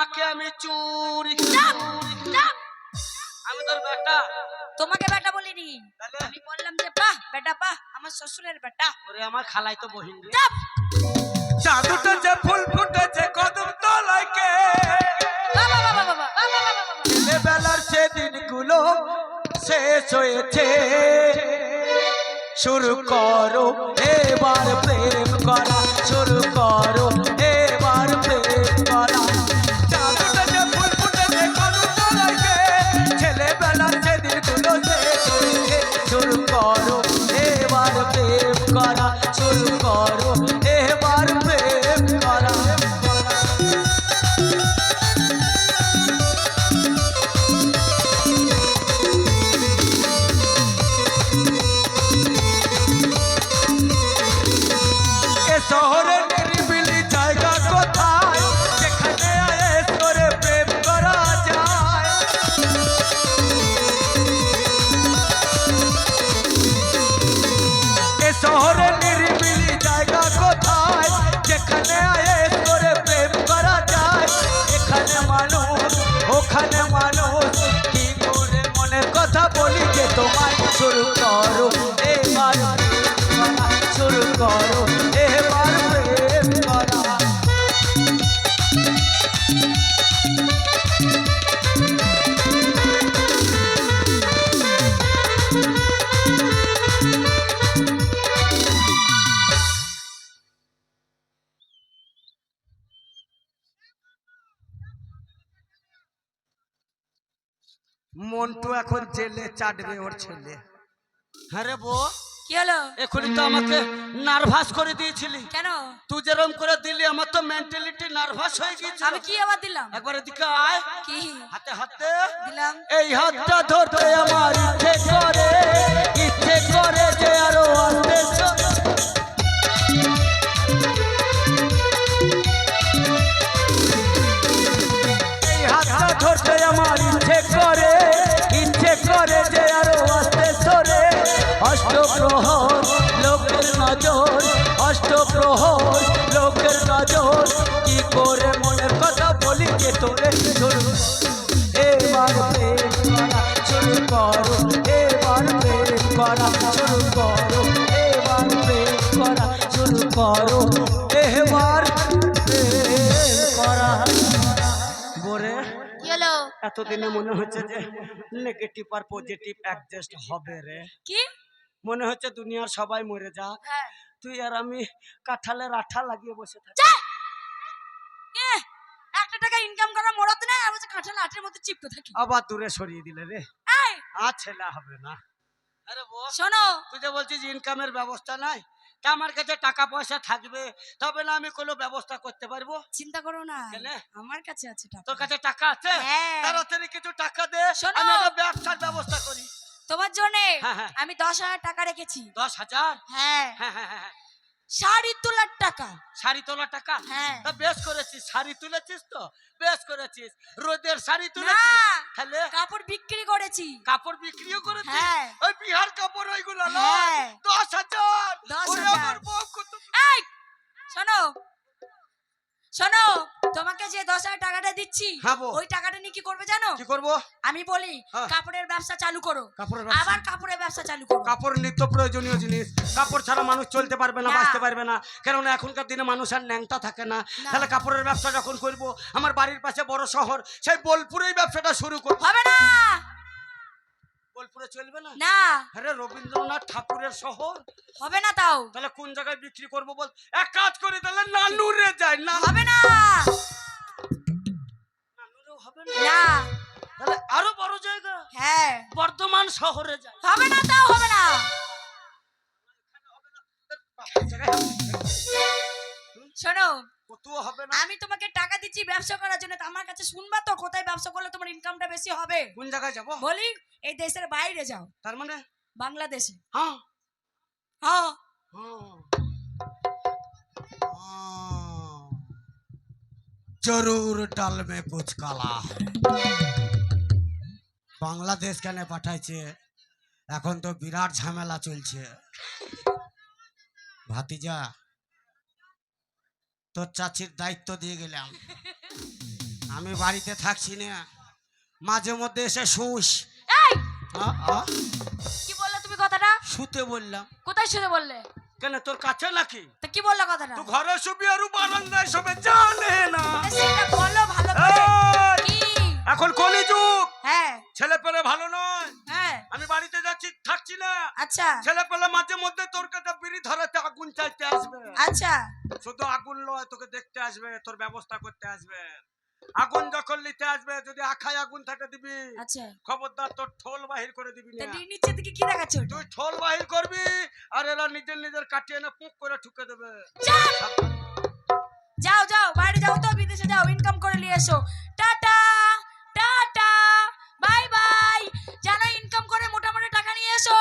মাকে আমি চুরি। আমি তোর বেটা। তোমাকে বেটা বলিনি। আমি বললাম যে বাহ বেটা বাহ আমার শ্বশুরের বেটা। ওরে আমার খালাই তো বহিন। চাঁদুটা যে ফুল ফুটেছে কদম তলায় কে? বাবা বাবা বাবা বাবা বাবা বাবা শেষ হয়েছে। শুরু করো এবার প্রেম করা। শুরু করো ওখানে মানুষ মন্টু এখন জেলে চাটবে ওর ছেলে। হ্যাঁ রে বউ। কি হলো? এখনই তো আমাকে নার্ভাস করে দিয়েছিলি। কেন? তুই যেরকম করে দিলি আমার তো মেন্টালিটি নার্ভাস হয়ে গিয়েছিল। আমি কি আবার দিলাম? একবার এদিকে আয়। কি? হাতে হাতে। দিলাম। এই হাতটা ধরতে আমার ইচ্ছে করে। ইচ্ছে করে যে আরও আসতে অষ্টপ্রহর লোকের নজর। কি করে মনের কথা বলি যে তোরে এবার প্রেম করা শুরু করো এবার প্রেম করা শুরু করো এবার প্রেম করা শুরু করো এবার প্রেম করা। বরে এতদিনে মনে হচ্ছে যে নেগেটিভ আর পজিটিভ অ্যাডজাস্ট হবে রে। কি? মনে হচ্ছে দুনিয়ার সবাই মরে যাক। হ্যাঁ। তুই আর আমি কাঁঠালের আঠা লাগিয়ে বসে থাকি! একটা টাকা ইনকাম করা মরত না আর কাঁঠাল আটের মধ্যে চিপকে থাকি। আবার দূরে সরিয়ে দিলে রে। এই! আর ছেলে হবে না। আরে শোনো। তুই যে বলছিস ইনকামের ব্যবস্থা নাই তা আমার কাছে টাকা পয়সা থাকবে তবে না আমি কোনো ব্যবস্থা করতে পারব? চিন্তা করো না? আমার কাছে আছে টাকা। তোর কাছে টাকা আছে? হ্যাঁ। তাড়াতাড়ি কিছু টাকা দে শোনো। আমি একটা ব্যবসার ব্যবস্থা করি। তোমার জন্য হ্যাঁ, হ্যাঁ। আমি দশ হাজার টাকা রেখেছি। দশ হাজার? হ্যাঁ। হ্যাঁ। শাড়ি তোলার টাকা। শাড়ি তোলা টাকা? হ্যাঁ। বেশ করেছিস শাড়ি তুলেছিস তো? বেশ করেছিস। রোদের শাড়ি তুলেছিস? তাহলে? কাপড় বিক্রি করেছি। কাপড় বিক্রিও করেছিস? হ্যাঁ। ওই বিহার কাপড় ওইগুলো হ্যাঁ। দশ হাজার। দশ হাজার। শোনো। শোনো তোমাকে যে দিচ্ছি। ওই টাকাটা নিয়ে কি করবে জানো? কি করব? আমি বলি হ্যাঁ। কাপড়ের ব্যবসা চালু করো। আবার কাপড়ের ব্যবসা চালু করো। কাপড় নিত্য প্রয়োজনীয় জিনিস। কাপড় ছাড়া মানুষ চলতে পারবে না। বাঁচতে পারবে না। কেননা এখনকার দিনে মানুষ আর ন্যাংটা থাকে না। তাহলে কাপড়ের ব্যবসা যখন করব আমার বাড়ির পাশে বড় শহর সেই বোলপুরেই ব্যবসাটা শুরু করব। হবে না! বোলপুরে চলবে না? না। আরে রবীন্দ্রনাথ ঠাকুরের শহর। হবে না তাও। তাহলে কোন জায়গায় বিক্রি করব বল? এক কাজ করি তাহলে নানুরে যায় না হবে না! না। তাহলে আরও বড় জায়গা? হ্যাঁ। বর্ধমান শহরে যায় হবে না তাও হবে না। শোনো আমি তোমাকে টাকা দিচ্ছি ব্যবসা করার জন্য আমার কাছে শুনবা তো কোথায় ব্যবসা করলে তোমার ইনকামটা বেশি হবে? কোন জায়গায় যাব? বলি এই দেশের বাইরে যাও। তার মানে? বাংলাদেশে। হ্যাঁ। হ্যাঁ। জরুর ডাল মে কুছ কালা বাংলাদেশ কেন পাঠাইছে? এখন তো বিরাট ঝামেলা চলছে। ভাতিজা তোর চাচির দায়িত্ব দিয়ে গেলাম। আমি বাড়িতে থাকছি না মাঝে মধ্যে এসে শুস। কি বললে তুমি কথাটা? শুতে বললাম। কোথায় শুনে বললে? কেন তোর কাছে নাকি? তা কি বললে কথাটা? তুই ঘরে শুবি আর বারান্দায় সবে জানে না। সেটা বলো ভালো করে। কি? এখন কলি যুগ। হ্যাঁ। ছেলে পেলে ভালো নয়। হ্যাঁ। আমি বাড়িতে যাচ্ছি থাকছি না। আচ্ছা। ছেলে পেলে মাঝে মধ্যে তোর কাছে বিড়ি ধরাতে আগুন চাইতে আসবে। আচ্ছা। শুধু আগুন লয় তোকে দেখতে আসবে তোর ব্যবস্থা করতে আসবে। আগুন যখন নিতে আসবে যদি আখায় আগুন থাকে দিবি। আচ্ছা। খবরদার তোর ঠোল বাহির করে দিবি না নিচের দিকে কি দেখাচ্ছে তুই ঠোল বাহির করবি আর এরা নিজের নিজের কাটিয়ে এনে পুক করে ঠুকে দেবে। যাও যাও বাইরে যাও তো বিদেশে যাও ইনকাম করে নিয়ে এসো। Tata tata bye bye. জানো ইনকাম করে মোটামুটি টাকা নিয়ে এসো